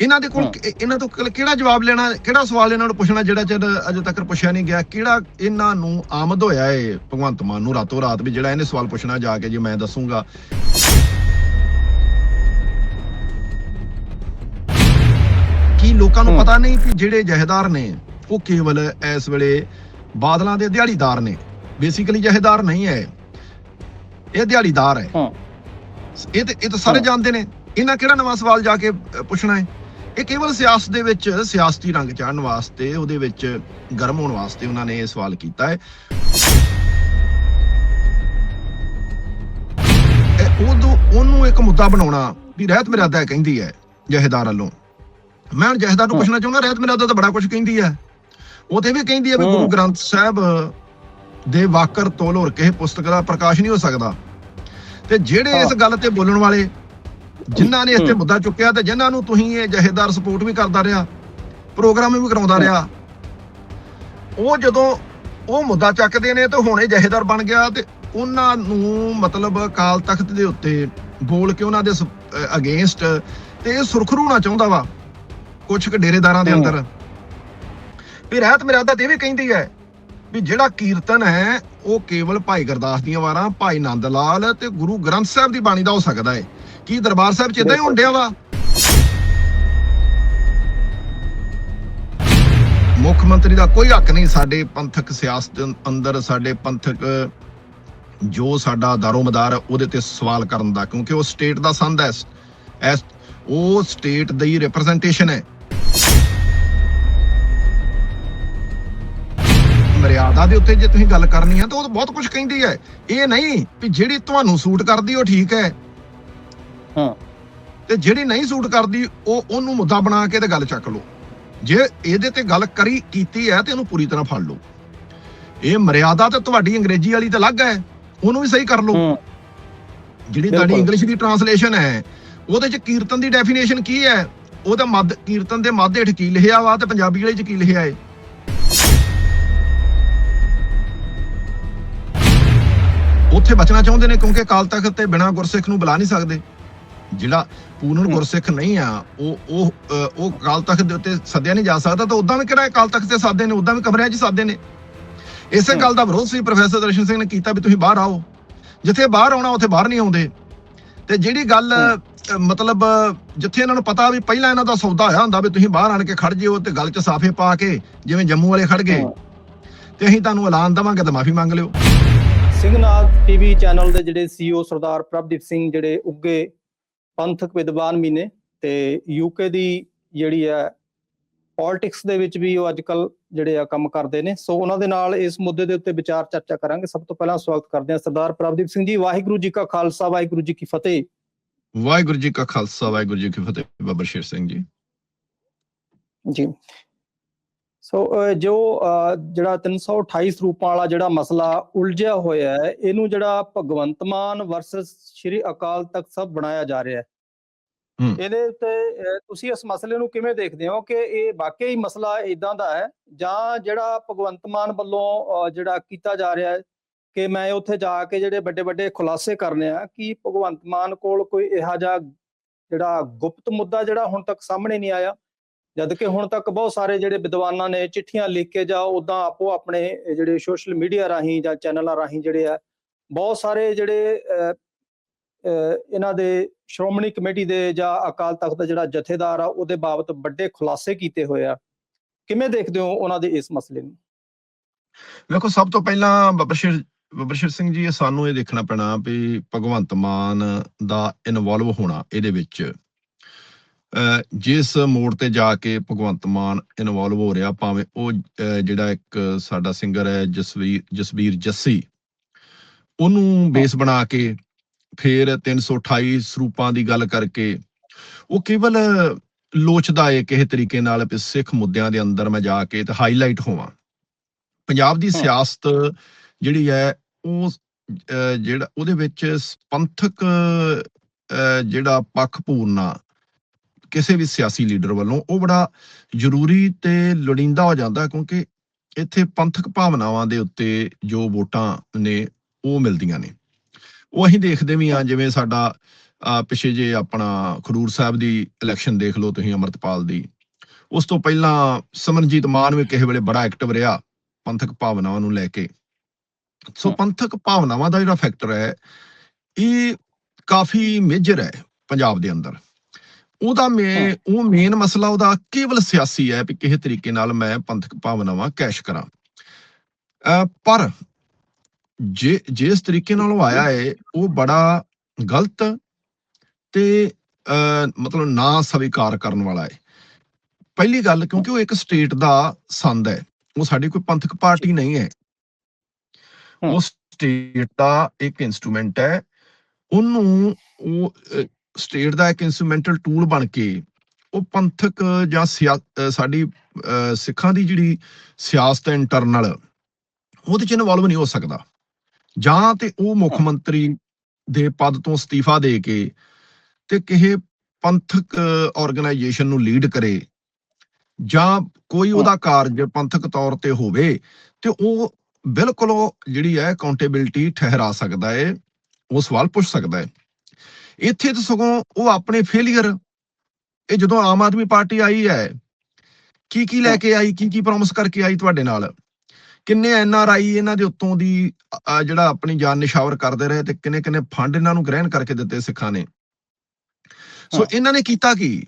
ਇਹਨਾਂ ਦੇ ਕੋਲ ਇਹਨਾਂ ਤੋਂ ਕਿਹੜਾ ਜਵਾਬ ਲੈਣਾ ਕਿਹੜਾ ਸਵਾਲ ਇਹਨਾਂ ਨੂੰ ਪੁੱਛਣਾ ਜਿਹੜਾ ਚਿਰ ਅਜੇ ਤੱਕ ਪੁੱਛਿਆ ਨਹੀਂ ਗਿਆ ਕਿਹੜਾ ਇਹਨਾਂ ਨੂੰ ਆਮਦ ਹੋਇਆ ਏ ਭਗਵੰਤ ਮਾਨ ਨੂੰ ਰਾਤੋਂ ਰਾਤ ਵੀ ਜਿਹੜਾ ਇਹਨੇ ਸਵਾਲ ਪੁੱਛਣਾ ਜਾ ਕੇ ਜੇ ਮੈਂ ਦੱਸੂਗਾ। ਕੀ ਲੋਕਾਂ ਨੂੰ। ਪਤਾ ਨਹੀਂ ਕਿ ਜਿਹੜੇ ਜਹੇਦਾਰ ਨੇ ਉਹ ਕੇਵਲ ਇਸ ਵੇਲੇ ਬਾਦਲਾਂ ਦੇ ਦਿਹਾੜੀਦਾਰ ਨੇ। ਬੇਸਿਕਲੀ ਜਹੇਦਾਰ ਨਹੀਂ ਹੈ। ਇਹ ਦਿਹਾੜੀਦਾਰ ਹੈ। ਹਾਂ। ਇਹ ਤੇ ਇਹ ਤਾਂ ਸਾਰੇ। ਜਾਣਦੇ ਨੇ। ਇਹਨਾਂ ਕਿਹੜਾ ਨਵਾਂ ਸਵਾਲ ਜਾ ਕੇ ਪੁੱਛਣਾ ਹੈ? ਇਹ ਕੇਵਲ ਸਿਆਸਤ ਦੇ ਵਿੱਚ ਸਿਆਸਤੀ ਰੰਗ ਚਾੜਨ ਵਾਸਤੇ ਉਹਦੇ ਵਿੱਚ ਗਰਮ ਹੋਣ ਵਾਸਤੇ ਉਹਨਾਂ ਨੇ ਇਹ ਸਵਾਲ ਕੀਤਾ ਹੈ ਇਹ ਉਦੋਂ ਉਹਨੂੰ ਇੱਕ ਮੁੱਦਾ ਬਣਾਉਣਾ ਵੀ ਰਹਿਤ ਮਰਿਆਦਾ ਕਹਿੰਦੀ ਹੈ ਜਹੇਦਾਰ ਵੱਲੋਂ ਮੈਂ ਹੁਣ ਜਹੇਦਾਰ ਨੂੰ। ਪੁੱਛਣਾ ਚਾਹੁੰਦਾ ਰਹਿਤ ਮਰਿਆਦਾ ਤਾਂ ਬੜਾ ਕੁਝ ਕਹਿੰਦੀ ਹੈ ਉਹ ਤੇ ਵੀ ਕਹਿੰਦੀ ਹੈ ਵੀ। ਗੁਰੂ ਗ੍ਰੰਥ ਸਾਹਿਬ ਦੇ ਵਾਕਰ ਤੋਲ ਹੋਰ ਕਿਸੇ ਪੁਸਤਕ ਦਾ ਪ੍ਰਕਾਸ਼ ਨਹੀਂ ਹੋ ਸਕਦਾ ਤੇ ਜਿਹੜੇ ਇਸ। ਗੱਲ ਤੇ ਬੋਲਣ ਵਾਲੇ ਜਿਨ੍ਹਾਂ ਨੇ ਹੂੰ। ਮੁੱਦਾ ਚੁੱਕਿਆ ਤੇ ਜਿਨ੍ਹਾਂ ਨੂੰ ਤੁਸੀਂ ਇਹ ਜਹੇਦਾਰ ਸਪੋਰਟ ਵੀ ਕਰਦਾ ਰਿਹਾ ਪ੍ਰੋਗਰਾਮ ਵੀ ਕਰਾਉਂਦਾ। ਰਿਹਾ ਉਹ ਜਦੋਂ ਉਹ ਮੁੱਦਾ ਚੱਕਦੇ ਨੇ ਤੇ ਹੁਣ ਇਹ ਜਹੇਦਾਰ ਬਣ ਗਿਆ ਤੇ ਉਹਨਾਂ ਨੂੰ ਮਤਲਬ ਅਕਾਲ ਤਖਤ ਦੇ ਉੱਤੇ ਬੋਲ ਕੇ ਉਹਨਾਂ ਦੇ ਅਗੇਂਸਟ ਤੇ ਇਹ ਸੁਰਖਰੂ ਹੋਣਾ ਚਾਹੁੰਦਾ ਵਾ ਕੁਝ ਕੁ ਡੇਰੇਦਾਰਾਂ ਦੇ। ਅੰਦਰ ਵੀ ਰਹਿਤ ਮਰਿਆਦਾ ਤੇ ਵੀ ਕਹਿੰਦੀ ਹੈ ਵੀ ਜਿਹੜਾ ਕੀਰਤਨ ਹੈ ਉਹ ਕੇਵਲ ਭਾਈ ਗੁਰਦਾਸ ਦੀਆਂ ਵਾਰਾਂ ਭਾਈ ਨੰਦ ਲਾਲ ਤੇ ਗੁਰੂ ਗ੍ਰੰਥ ਸਾਹਿਬ ਦੀ ਬਾਣੀ ਦਾ ਹੋ ਸਕਦਾ ਹੈ ਕੀ ਦਰਬਾਰ ਸਾਹਿਬ ਚ ਇਦਾਂ ਹੀ ਹੁੰਦਿਆ ਵਾ? ਮੁੱਖ ਮੰਤਰੀ ਦਾ ਕੋਈ ਹੱਕ ਨਹੀਂ ਸਾਡੇ ਪੰਥਕ ਸਿਆਸਤ ਅੰਦਰ ਸਾਡੇ ਪੰਥਕ ਜੋ ਸਾਡਾ ਦਾਰੋਮਦਾਰ ਹੈ, ਉਹਦੇ ਤੇ ਸਵਾਲ ਕਰਨ ਦਾ ਕਿਉਂਕਿ ਉਹ ਸਟੇਟ ਦਾ ਸੰਦ ਹੈ। ਐਸ ਉਹ ਸਟੇਟ ਦੀ ਰਿਪਰੈਜ਼ੈਂਟੇਸ਼ਨ ਹੈ। ਮਰਿਆਦਾ ਦੇ ਉੱਤੇ ਜੇ ਤੁਸੀਂ ਗੱਲ ਕਰਨੀ ਹੈ ਤਾਂ ਉਹ ਬਹੁਤ ਕੁਝ ਕਹਿੰਦੀ ਹੈ। ਇਹ ਨਹੀਂ ਵੀ ਜਿਹੜੀ ਤੁਹਾਨੂੰ ਸੂਟ ਕਰਦੀ ਉਹ ਠੀਕ ਹੈ। ਹਾਂ। ਤੇ ਜਿਹੜੀ ਨਹੀਂ ਸੂਟ ਕਰਦੀ ਉਹ ਉਹਨੂੰ ਮੁੱਦਾ ਬਣਾ ਕੇ ਤੇ ਗੱਲ ਚੱਕ ਲਓ। ਜੇ ਇਹਦੇ ਤੇ ਗੱਲ ਕਰੀ ਕੀਤੀ ਹੈ ਤੇ ਇਹਨੂੰ ਪੂਰੀ ਤਰ੍ਹਾਂ ਫੜ ਲਓ। ਇਹ ਮਰਿਆਦਾ ਤੇ ਤੁਹਾਡੀ ਅੰਗਰੇਜ਼ੀ ਵਾਲੀ ਤਾਂ ਅਲੱਗ ਹੈ ਉਹਨੂੰ ਵੀ ਸਹੀ ਕਰ ਲਓ। ਜਿਹੜੀ ਤੁਹਾਡੀ। ਇੰਗਲਿਸ਼ ਦੀ ਟਰਾਂਸਲੇਸ਼ਨ ਹੈ ਉਹਦੇ ਚ ਕੀਰਤਨ ਦੀ ਡੈਫੀਨੇਸ਼ਨ ਕੀ ਹੈ? ਉਹਦਾ ਮੱਧ ਕੀਰਤਨ ਦੇ ਮੱਧ ਹੇਠ ਕੀ ਲਿਖਿਆ ਵਾ ਤੇ ਪੰਜਾਬੀ ਵਾਲੇ ਚ ਕੀ ਲਿਖਿਆ ਹੈ? ਉੱਥੇ ਬਚਣਾ ਚਾਹੁੰਦੇ ਨੇ ਕਿਉਂਕਿ ਅਕਾਲ ਤਖਤ ਤੇ ਬਿਨਾਂ ਗੁਰਸਿੱਖ ਨੂੰ ਬੁਲਾ ਨਹੀਂ ਸਕਦੇ। ਜਿਹੜਾ ਪੂਰਨ। ਗੁਰਸਿੱਖ ਨਹੀਂ ਆ ਉਹ ਉਹ ਉਹ ਅਕਾਲ ਤਖਤ ਦੇ ਉੱਤੇ ਸੱਦਿਆ ਨਹੀਂ ਜਾ ਸਕਦਾ ਤਾਂ ਉਦਾਂ ਵੀ ਕਿਹੜਾ ਅਕਾਲ ਤਖਤ ਤੇ ਸਾਦੇ ਨੇ ਉਦਾਂ ਵੀ ਕਮਰਿਆਂ 'ਚ ਸਾਦੇ ਨੇ ਇਸੇ। ਗੱਲ ਦਾ ਵਿਰੋਧ ਸੀ ਪ੍ਰੋਫੈਸਰ ਦਰਸ਼ਨ ਸਿੰਘ ਨੇ ਕੀਤਾ ਵੀ ਤੁਸੀਂ ਬਾਹਰ ਆਓ ਜਿੱਥੇ ਬਾਹਰ ਆਉਣਾ ਉੱਥੇ ਬਾਹਰ ਨਹੀਂ ਆਉਂਦੇ ਤੇ ਜਿਹੜੀ ਗੱਲ ਮਤਲਬ ਜਿੱਥੇ ਇਹਨਾਂ ਨੂੰ ਪਤਾ ਵੀ ਪਹਿਲਾਂ ਇਹਨਾਂ ਦਾ ਸੌਦਾ ਹੋਇਆ ਹੁੰਦਾ ਵੀ ਤੁਸੀਂ ਬਾਹਰ ਆਣ ਕੇ ਖੜ ਜਿਓ ਤੇ ਗੱਲ 'ਚ ਸਾਫੇ ਪਾ ਕੇ ਜਿਵੇਂ ਜੰਮੂ ਵਾਲੇ ਖੜ ਗਏ। ਤੇ ਅਸੀਂ ਤੁਹਾਨੂੰ ਐਲਾਨ ਦੇਵਾਂਗੇ ਤਾਂ ਮਾਫੀ ਮੰਗ ਲਿਓ ਸਿੰਘਨਾਥ ਟੀਵੀ ਚੈਨਲ ਦੇ ਜਿਹੜੇ ਸੀਓ ਸਰਦਾਰ ਪ੍ਰਭਦੀਪ ਸਿੰਘ ਜਿਹੜੇ ਉੱਗੇ ਪੰਥਕ ਵਿਦਵਾਨ ਵੀ ਨੇ ਤੇ ਯੂਕੇ ਦੀ ਜਿਹੜੀ ਹੈ ਪੋਲਿਟਿਕਸ ਦੇ ਵਿੱਚ ਵੀ ਉਹ ਅੱਜਕੱਲ ਜਿਹੜੇ ਆ ਕੰਮ ਕਰਦੇ ਨੇ। ਸੋ ਉਹਨਾਂ ਦੇ ਨਾਲ ਇਸ ਮੁੱਦੇ ਦੇ ਉੱਤੇ ਵਿਚਾਰ ਚਰਚਾ ਕਰਾਂਗੇ। ਸਭ ਤੋਂ ਪਹਿਲਾਂ ਸਵਾਗਤ ਕਰਦੇ ਹਾਂ ਸਰਦਾਰ ਪ੍ਰਭਦੀਪ ਸਿੰਘ ਜੀ। ਵਾਹਿਗੁਰੂ ਜੀ ਕਾ ਖਾਲਸਾ ਵਾਹਿਗੁਰੂ ਜੀ ਕੀ ਫਤਿਹ। ਵਾਹਿਗੁਰੂ ਜੀ ਕਾ ਖਾਲਸਾ ਵਾਹਿਗੁਰੂ ਜੀ ਕੀ ਫਤਿਹ ਬਾਬਾ ਸ਼ੇਰ ਸਿੰਘ ਜੀ। ਜੀ। ਸੋ ਜੋ ਜਿਹੜਾ 328 ਸਰੂਪਾਂ ਵਾਲਾ ਜਿਹੜਾ ਮਸਲਾ ਉਲਝਿਆ ਹੋਇਆ ਹੈ ਇਹਨੂੰ ਜਿਹੜਾ ਭਗਵੰਤ ਮਾਨ ਵਰਸਸ ਸ਼੍ਰੀ ਅਕਾਲ ਤਖਤ ਸਾਹਿਬ ਬਣਾਇਆ ਜਾ ਰਿਹਾ ਹੈ। ਇਹਦੇ ਉੱਤੇ ਤੁਸੀਂ ਇਸ ਮਸਲੇ ਨੂੰ ਕਿਵੇਂ ਦੇਖਦੇ ਹੋ ਕਿ ਇਹ ਵਾਕਈ ਮਸਲਾ ਇਦਾਂ ਦਾ ਹੈ ਜਾਂ ਜਿਹੜਾ ਭਗਵੰਤ ਮਾਨ ਵੱਲੋਂ ਜਿਹੜਾ ਕੀਤਾ ਜਾ ਰਿਹਾ ਹੈ ਕਿ ਮੈਂ ਉੱਥੇ ਜਾ ਕੇ ਜਿਹੜੇ ਵੱਡੇ ਵੱਡੇ ਖੁਲਾਸੇ ਕਰਨੇ ਆ ਕਿ ਭਗਵੰਤ ਮਾਨ ਕੋਲ ਕੋਈ ਇਹੋ ਜਿਹਾ ਜਿਹੜਾ ਗੁਪਤ ਮੁੱਦਾ ਜਿਹੜਾ ਹੁਣ ਤੱਕ ਸਾਹਮਣੇ ਨਹੀਂ ਆਇਆ ਜਦ ਕਿ ਹੁਣ ਤੱਕ ਬਹੁਤ ਸਾਰੇ ਜਿਹੜੇ ਵਿਦਵਾਨਾਂ ਨੇ ਚਿੱਠੀਆਂ ਲਿਖ ਕੇ ਜਾਂ ਉਦਾਂ ਆਪੋ ਆਪਣੇ ਜਿਹੜੇ ਸੋਸ਼ਲ ਮੀਡੀਆ ਰਾਹੀਂ ਜਾਂ ਚੈਨਲਾਂ ਰਾਹੀਂ ਜਿਹੜੇ ਆ, ਬਹੁਤ ਸਾਰੇ ਜਿਹੜੇ ਇਹਨਾਂ ਦੇ ਸ਼੍ਰੋਮਣੀ ਕਮੇਟੀ ਦੇ ਜਾਂ ਅਕਾਲ ਤਖਤ ਦਾ ਜਿਹੜਾ ਜਥੇਦਾਰ ਆ, ਉਹਦੇ ਬਾਬਤ ਵੱਡੇ ਖੁਲਾਸੇ ਕੀਤੇ ਹੋਏ ਆ। ਕਿਵੇਂ ਦੇਖਦੇ ਹੋ ਉਹਨਾਂ ਦੇ ਇਸ ਮਸਲੇ ਨੂੰ? ਵੇਖੋ, ਸਭ ਤੋਂ ਪਹਿਲਾਂ ਬਾਬਾ ਸ਼ੇਰ ਬਾਬਾ ਸਿੰਘ ਜੀ ਸਾਨੂੰ ਇਹ ਦੇਖਣਾ ਪੈਣਾ ਵੀ ਭਗਵੰਤ ਮਾਨ ਦਾ ਇਨਵੋਲਵ ਹੋਣਾ ਇਹਦੇ ਵਿੱਚ। ਜਿਸ ਮੋੜ ਤੇ ਜਾ ਕੇ ਭਗਵੰਤ ਮਾਨ ਇਨਵੋਲਵ ਹੋ ਰਿਹਾ ਭਾਵੇਂ ਉਹ ਜਿਹੜਾ ਇੱਕ ਸਾਡਾ ਸਿੰਗਰ ਹੈ ਜਸਵੀਰ ਜਸਵੀਰ ਜੱਸੀ ਉਹਨੂੰ ਬੇਸ ਬਣਾ ਕੇ ਫਿਰ 328 ਸਰੂਪਾਂ ਦੀ ਗੱਲ ਕਰਕੇ ਉਹ ਕੇਵਲ ਲੋਚਦਾ ਏ ਕਿਸੇ ਤਰੀਕੇ ਨਾਲ ਵੀ ਸਿੱਖ ਮੁੱਦਿਆਂ ਦੇ ਅੰਦਰ ਮੈਂ ਜਾ ਕੇ ਤੇ ਹਾਈਲਾਈਟ ਹੋਵਾਂ ਪੰਜਾਬ ਦੀ। ਸਿਆਸਤ ਜਿਹੜੀ ਹੈ ਉਹ ਜਿਹੜਾ ਉਹਦੇ ਵਿੱਚ ਪੰਥਕ ਜਿਹੜਾ ਪੱਖ ਪੂਰਨਾ ਕਿਸੇ ਵੀ ਸਿਆਸੀ ਲੀਡਰ ਵੱਲੋਂ ਉਹ ਬੜਾ ਜ਼ਰੂਰੀ ਤੇ ਲੋੜੀਂਦਾ ਹੋ ਜਾਂਦਾ ਕਿਉਂਕਿ ਇੱਥੇ ਪੰਥਕ ਭਾਵਨਾਵਾਂ ਦੇ ਉੱਤੇ ਜੋ ਵੋਟਾਂ ਨੇ ਉਹ ਮਿਲਦੀਆਂ ਨੇ। ਉਹ ਅਸੀਂ ਦੇਖਦੇ ਵੀ ਆ ਜਿਵੇਂ ਸਾਡਾ ਪਿਛੇ ਜੇ ਆਪਣਾ ਖਡੂਰ ਸਾਹਿਬ ਦੀ ਇਲੈਕਸ਼ਨ ਦੇਖ ਲਓ ਤੁਸੀਂ ਅਮਰਤਪਾਲ ਦੀ। ਉਸ ਤੋਂ ਪਹਿਲਾਂ ਸਮਰਨਜੀਤ ਮਾਨ ਵੀ ਕਿਸੇ ਵੇਲੇ ਬੜਾ ਐਕਟਿਵ ਰਿਹਾ ਪੰਥਕ ਭਾਵਨਾਵਾਂ ਨੂੰ ਲੈ ਕੇ। ਸੋ। ਪੰਥਕ ਭਾਵਨਾਵਾਂ ਦਾ ਜਿਹੜਾ ਫੈਕਟਰ ਹੈ ਇਹ ਕਾਫੀ ਮੇਜਰ ਹੈ ਪੰਜਾਬ ਦੇ ਅੰਦਰ। ਉਹਦਾ ਮੇ ਉਹ ਮੇਨ ਮਸਲਾ ਉਹਦਾ ਕੇਵਲ ਸਿਆਸੀ ਹੈ ਵੀ ਕਿਸੇ ਤਰੀਕੇ ਨਾਲ ਮੈਂ ਪੰਥਕ ਭਾਵਨਾਵਾਂ ਕੈਸ਼ ਕਰਾਂ। ਪਰ ਜੇ ਜਿਸ ਤਰੀਕੇ ਨਾਲ ਉਹ ਆਇਆ ਹੈ ਉਹ ਬੜਾ ਗਲਤ ਤੇ ਮਤਲਬ ਨਾ ਸਵੀਕਾਰ ਕਰਨ ਵਾਲਾ ਹੈ ਪਹਿਲੀ ਗੱਲ ਕਿਉਂਕਿ ਉਹ ਇੱਕ ਸਟੇਟ ਦਾ ਸੰਦ ਹੈ ਉਹ ਸਾਡੀ ਕੋਈ ਪੰਥਕ ਪਾਰਟੀ ਨਹੀਂ ਹੈ। ਉਹ ਸਟੇਟ ਦਾ ਇੱਕ ਇਨਸਟਰੂਮੈਂਟ ਹੈ ਉਹਨੂੰ ਉਹ ਸਟੇਟ ਦਾ ਇੱਕ ਇਨਸਟਰੂਮੈਂਟਲ ਟੂਲ ਬਣ ਕੇ ਉਹ ਪੰਥਕ ਜਾਂ ਸਾਡੀ ਸਿੱਖਾਂ ਦੀ ਜਿਹੜੀ ਸਿਆਸਤ ਇੰਟਰਨਲ ਉਹਦੇ ਚ ਇਨਵੋਲਵ ਨਹੀਂ ਹੋ ਸਕਦਾ। ਜਾਂ ਤੇ ਉਹ ਮੁੱਖ ਮੰਤਰੀ ਦੇ ਪਦ ਤੋਂ ਅਸਤੀਫਾ ਦੇ ਕੇ ਤੇ ਕਿਸੇ ਪੰਥਕ ਆਰਗੇਨਾਈਜੇਸ਼ਨ ਨੂੰ ਲੀਡ ਕਰੇ ਜਾਂ ਕੋਈ ਉਹਦਾ ਕਾਰਜ ਪੰਥਕ ਤੌਰ ਤੇ ਹੋਵੇ ਤੇ ਉਹ ਬਿਲਕੁਲ ਉਹ ਜਿਹੜੀ ਹੈ ਅਕਾਊਂਟੇਬਿਲਟੀ ਠਹਿਰਾ ਸਕਦਾ ਹੈ ਉਹ ਸਵਾਲ ਪੁੱਛ ਸਕਦਾ ਹੈ। ਇੱਥੇ ਤਾਂ ਸਗੋਂ ਉਹ ਆਪਣੇ ਫੇਲਿਅਰ ਇਹ ਜਦੋਂ ਆਮ ਆਦਮੀ ਪਾਰਟੀ ਆਈ ਹੈ ਕੀ ਕੀ ਲੈ ਕੇ ਆਈ ਕੀ ਕੀ ਪ੍ਰੋਮਿਸ ਕਰਕੇ ਆਈ ਤੁਹਾਡੇ ਨਾਲ? ਕਿੰਨੇ ਐਨ ਆਰ ਆਈ ਇਹਨਾਂ ਦੇ ਉੱਤੋਂ ਦੀ ਜਿਹੜਾ ਆਪਣੀ ਜਾਨ ਨਿਸ਼ਾਵਰ ਕਰਦੇ ਰਹੇ ਤੇ ਕਿੰਨੇ ਕਿੰਨੇ ਫੰਡ ਇਹਨਾਂ ਨੂੰ ਗ੍ਰਹਿਣ ਕਰਕੇ ਦਿੱਤੇ ਸਿੱਖਾਂ ਨੇ? ਸੋ। ਇਹਨਾਂ ਨੇ ਕੀਤਾ ਕੀ?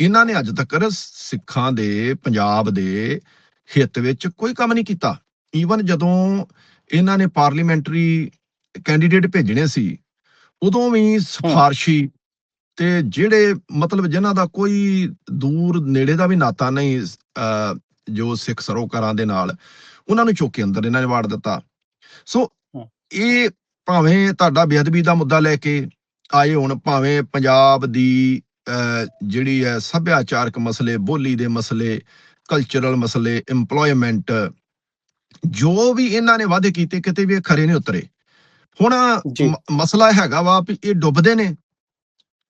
ਇਹਨਾਂ ਨੇ ਅੱਜ ਤੱਕ ਸਿੱਖਾਂ ਦੇ ਪੰਜਾਬ ਦੇ ਹਿੱਤ ਵਿੱਚ ਕੋਈ ਕੰਮ ਨਹੀਂ ਕੀਤਾ। ਈਵਨ ਜਦੋਂ ਇਹਨਾਂ ਨੇ ਪਾਰਲੀਮੈਂਟਰੀ ਕੈਂਡੀਡੇਟ ਭੇਜਣੇ ਸੀ ਉਦੋਂ ਵੀ ਸਿਫਾਰਸ਼ੀ ਤੇ ਜਿਹੜੇ ਮਤਲਬ ਜਿਨ੍ਹਾਂ ਦਾ ਕੋਈ ਦੂਰ ਨੇੜੇ ਦਾ ਵੀ ਨਾਤਾ ਨਹੀਂ ਜੋ ਸਿੱਖ ਸਰੋਕਾਰਾਂ ਦੇ ਨਾਲ ਉਹਨਾਂ ਨੂੰ ਚੁੱਕ ਕੇ ਅੰਦਰ ਇਹਨਾਂ ਨੇ ਵਾੜ ਦਿੱਤਾ। ਸੋ। ਇਹ ਭਾਵੇਂ ਤੁਹਾਡਾ ਬੇਅਦਬੀ ਦਾ ਮੁੱਦਾ ਲੈ ਕੇ ਆਏ ਹੁਣ ਭਾਵੇਂ ਪੰਜਾਬ ਦੀ ਜਿਹੜੀ ਹੈ ਸੱਭਿਆਚਾਰਕ ਮਸਲੇ ਬੋਲੀ ਦੇ ਮਸਲੇ ਕਲਚਰਲ ਮਸਲੇ EMPLOYMENT ਜੋ ਵੀ ਇਹਨਾਂ ਨੇ ਵਾਅਦੇ ਕੀਤੇ ਕਿਤੇ ਵੀ ਖਰੇ ਨਹੀਂ ਉਤਰੇ। ਹੁਣ ਮਸਲਾ ਹੈਗਾ ਵਾ ਵੀ ਇਹ ਡੁੱਬਦੇ ਨੇ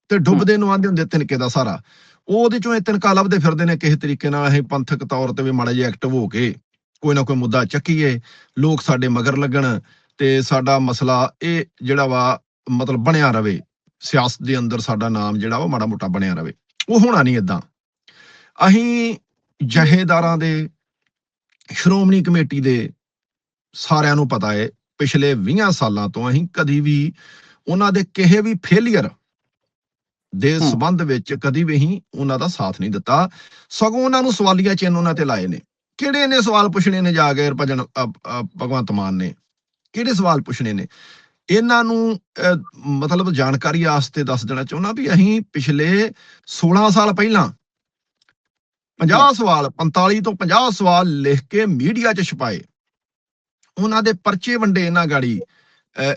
ਤੇ ਡੁੱਬਦੇ ਨੂੰ ਆਂਦੇ ਹੁੰਦੇ ਤਿਨਕੇ ਦਾ ਸਾਰਾ। ਉਹ ਉਹਦੇ ਚੋਂ ਇਹ ਤਿਨਕਾ ਲੱਭਦੇ ਫਿਰਦੇ ਨੇ ਕਿਸੇ ਤਰੀਕੇ ਨਾਲ ਅਸੀਂ ਪੰਥਕ ਤੌਰ ਤੇ ਵੀ ਮਾੜਾ ਜਿਹਾ ਐਕਟਿਵ ਹੋ ਕੇ ਕੋਈ ਨਾ ਕੋਈ ਮੁੱਦਾ ਚੱਕੀਏ ਲੋਕ ਸਾਡੇ ਮਗਰ ਲੱਗਣ ਤੇ ਸਾਡਾ ਮਸਲਾ ਇਹ ਜਿਹੜਾ ਵਾ ਮਤਲਬ ਬਣਿਆ ਰਵੇ ਸਿਆਸਤ ਦੇ ਅੰਦਰ ਸਾਡਾ ਨਾਮ ਜਿਹੜਾ ਉਹ ਮਾੜਾ ਮੋਟਾ ਬਣਿਆ ਰਵੇ। ਉਹ ਹੋਣਾ ਨਹੀਂ ਇਦਾਂ ਅਸੀਂ ਜਹੇਦਾਰਾਂ ਦੇ ਸ਼੍ਰੋਮਣੀ ਕਮੇਟੀ ਦੇ ਸਾਰਿਆਂ ਨੂੰ ਪਤਾ ਹੈ ਪਿਛਲੇ 20 ਸਾਲਾਂ ਤੋਂ ਅਸੀਂ ਕਦੀ ਵੀ ਉਹਨਾਂ ਦੇ ਕਿਸੇ ਵੀ ਫੇਲਿਅਰ ਦੇ। ਸਬੰਧ ਵਿੱਚ ਕਦੀ ਵੀ ਅਸੀਂ ਉਹਨਾਂ ਦਾ ਸਾਥ ਨਹੀਂ ਦਿੱਤਾ। ਸਗੋਂ ਉਹਨਾਂ ਨੂੰ ਸਵਾਲੀਆ ਚਿੰਨ੍ਹ ਉਹਨਾਂ ਤੇ ਲਾਏ ਨੇ। ਕਿਹੜੇ ਨੇ ਸਵਾਲ ਪੁੱਛਣੇ ਨੇ ਜਾ ਕੇ ਭਜਨ ਭਗਵੰਤ ਮਾਨ ਨੇ? ਕਿਹੜੇ ਸਵਾਲ ਪੁੱਛਣੇ ਨੇ? ਇਹਨਾਂ ਨੂੰ ਮਤਲਬ ਜਾਣਕਾਰੀ ਵਾਸਤੇ ਦੱਸ ਦੇਣਾ ਚਾਹੁੰਦਾ ਵੀ ਅਸੀਂ ਪਿਛਲੇ 16 ਸਾਲ ਪਹਿਲਾਂ 50 ਸਵਾਲ 45 ਤੋਂ 50 ਸਵਾਲ ਲਿਖ ਕੇ ਮੀਡੀਆ 'ਚ ਛਪਾਏ। ਉਹਨਾਂ ਦੇ ਪਰਚੇ ਵੰਡੇ ਇਹਨਾਂ ਗਾੜੀ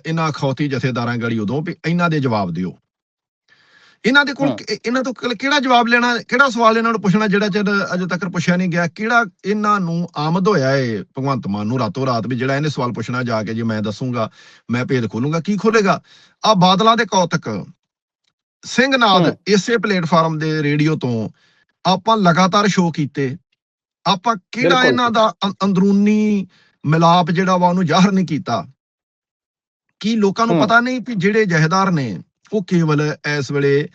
ਇਹਨਾਂ ਖੌਤੀ ਜਥੇਦਾਰਾਂ ਗਾੜੀ ਉਦੋਂ ਵੀ ਇਹਨਾਂ ਦੇ ਜਵਾਬ ਦਿਓ ਇਹਨਾਂ ਦੇ ਕੋਲ ਇਹਨਾਂ ਤੋਂ ਕਿਹੜਾ ਜਵਾਬ ਲੈਣਾ ਕਿਹੜਾ ਸਵਾਲ ਇਹਨਾਂ ਨੂੰ ਪੁੱਛਣਾ ਜਿਹੜਾ ਚਿਰ ਅਜੇ ਤੱਕ ਪੁੱਛਿਆ ਨਹੀਂ ਗਿਆ ਕਿਹੜਾ ਇਹਨਾਂ ਨੂੰ ਆਮਦ ਹੋਇਆ ਏ ਭਗਵੰਤ ਮਾਨ ਨੂੰ ਰਾਤੋਂ ਰਾਤ ਵੀ ਜਿਹੜਾ ਇਹਨੇ ਸਵਾਲ ਪੁੱਛਣਾ ਜਾ ਕੇ ਜੇ ਮੈਂ ਦੱਸੂਗਾ ਮੈਂ ਭੇਦ ਖੋਲੂੰਗਾ ਕੀ ਖੋਲੇਗਾ ਆ ਬਾਦਲਾਂ ਦੇ ਕੌਤਕ ਸਿੰਘ ਨਾਦ। ਇਸੇ ਪਲੇਟਫਾਰਮ ਦੇ ਰੇਡੀਓ ਤੋਂ ਆਪਾਂ ਲਗਾਤਾਰ ਸ਼ੋਅ ਕੀਤੇ ਆਪਾਂ ਕਿਹੜਾ। ਇਹਨਾਂ ਦਾ ਅੰਦਰੂਨੀ ਮਿਲਾਪ ਜਿਹੜਾ ਵਾ ਉਹਨੂੰ ਜ਼ਾਹਰ ਨਹੀਂ ਕੀਤਾ। ਕੀ ਲੋਕਾਂ ਨੂੰ। ਪਤਾ ਨਹੀਂ ਕਿ ਜਿਹੜੇ ਜਹੇਦਾਰ ਨੇ ਉਹ ਕੇਵਲ ਇਸ ਵੇਲੇ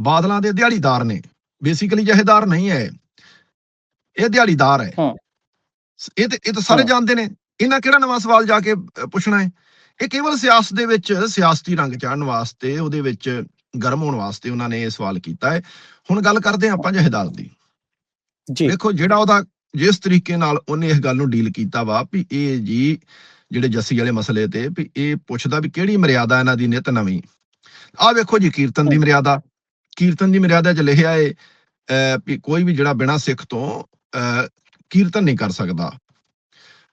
ਬਾਦਲਾਂ ਦੇ ਦਿਹਾੜੀਦਾਰ ਨੇ। ਬੇਸਿਕਲੀ ਜਹੇਦਾਰ ਨਹੀਂ ਹੈ। ਇਹ ਦਿਹਾੜੀਦਾਰ ਹੈ। ਇਹ ਤੇ ਇਹ ਤਾਂ ਸਾਰੇ। ਜਾਣਦੇ ਨੇ। ਇਹਨਾਂ ਕਿਹੜਾ ਨਵਾਂ ਸਵਾਲ ਜਾ ਕੇ ਪੁੱਛਣਾ ਹੈ? ਇਹ ਕੇਵਲ ਸਿਆਸਤ ਦੇ ਵਿੱਚ ਸਿਆਸਤੀ ਰੰਗ ਚਾੜਨ ਵਾਸਤੇ ਉਹਦੇ ਵਿੱਚ ਗਰਮ ਹੋਣ ਵਾਸਤੇ ਉਹਨਾਂ ਨੇ ਇਹ ਸਵਾਲ ਕੀਤਾ ਹੈ। ਹੁਣ ਗੱਲ ਕਰਦੇ ਹਾਂ ਆਪਾਂ ਜਹੇਦਾਰ ਦੀ। ਜੀ। ਦੇਖੋ ਜਿਹੜਾ ਉਹਦਾ ਜਿਸ ਤਰੀਕੇ ਨਾਲ ਉਹਨੇ ਇਸ ਗੱਲ ਨੂੰ ਡੀਲ ਕੀਤਾ ਵਾ ਵੀ ਇਹ ਜੀ ਜਿਹੜੇ ਜੱਸੀ ਵਾਲੇ ਮਸਲੇ ਤੇ ਵੀ ਇਹ ਪੁੱਛਦਾ ਵੀ ਕਿਹੜੀ ਮਰਿਆਦਾ ਇਹਨਾਂ ਦੀ ਨਿਤ ਨਵੀਂ। ਆਹ ਵੇਖੋ ਜੀ ਕੀਰਤਨ ਦੀ ਮਰਿਆਦਾ। ਕੀਰਤਨ ਦੀ ਮਰਿਆਦਾ 'ਚ ਲਿਖਿਆ ਏ ਵੀ ਕੋਈ ਵੀ ਜਿਹੜਾ ਬਿਨਾਂ ਸਿੱਖ ਤੋਂ ਕੀਰਤਨ ਨਹੀਂ ਕਰ ਸਕਦਾ।